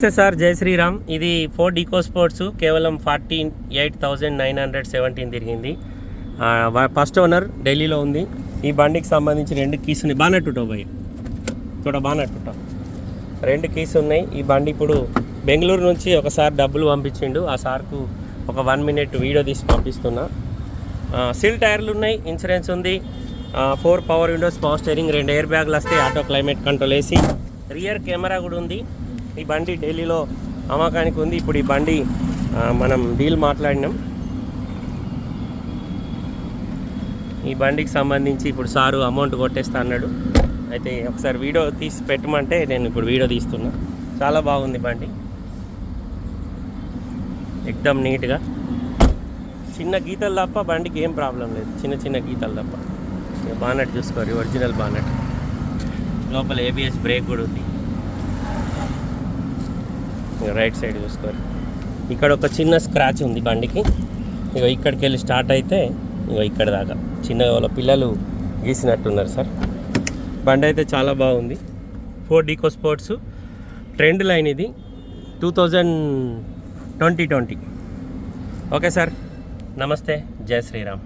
నమస్తే సార్ జై శ్రీరామ్. ఇది ఫోర్ ఈకో స్పోర్ట్స్ కేవలం forty eight thousand nine hundred seventeen తిరిగింది. ఫస్ట్ ఓనర్ ఢిల్లీలో ఉంది. ఈ బండికి సంబంధించి రెండు కీస్ ఉన్నాయి. బానట్టుటో భయ్ చూడ బానట్టుటో రెండు కీస్ ఉన్నాయి. ఈ బండి ఇప్పుడు బెంగళూరు నుంచి ఒకసారి డబ్బులు పంపించిండు. ఆ సార్కు ఒక వన్ మినిట్ వీడియో తీసి పంపిస్తున్నా. సిల్ టైర్లు ఉన్నాయి. ఇన్సూరెన్స్ ఉంది. Four power windows power steering రెండు ఎయిర్ బ్యాగ్లు వస్తాయి. ఆటో క్లైమేట్ కంట్రోల్ వేసి రియర్ కెమెరా కూడా ఉంది. ఈ బండి ఢిల్లీలో అమ్మకానికి ఉంది. ఇప్పుడు ఈ బండి మనం డీల్ మాట్లాడినాం. ఈ బండికి సంబంధించి ఇప్పుడు సారు అమౌంట్ కొట్టేస్తా అన్నాడు. అయితే ఒకసారి వీడియో తీసి పెట్టమంటే నేను ఇప్పుడు వీడియో తీస్తున్నా. చాలా బాగుంది బండి. ఎక్దమ్ నీట్గా. చిన్న గీతలు తప్ప బండికి ఏం ప్రాబ్లం లేదు. చిన్న చిన్న గీతలు తప్ప. ఇక బానట్ చూసుకోరు ఒరిజినల్ బానట్. లోపల ఏబిఎస్ బ్రేక్ కూడా ఉంది. రైట్ సైడ్ చూసుకోరు ఇక్కడ ఒక చిన్న స్క్రాచ్ ఉంది బండికి. ఇక ఇక్కడికి వెళ్ళి స్టార్ట్ అయితే ఇక ఇక్కడ దాకా. చిన్న వాళ్ళ పిల్లలు గీసినట్టున్నారు సార్. బండి అయితే చాలా బాగుంది. Ford eco sports. Trend line ఇది. Two thousand twenty twenty okay sir. నమస్తే. జై శ్రీరామ్.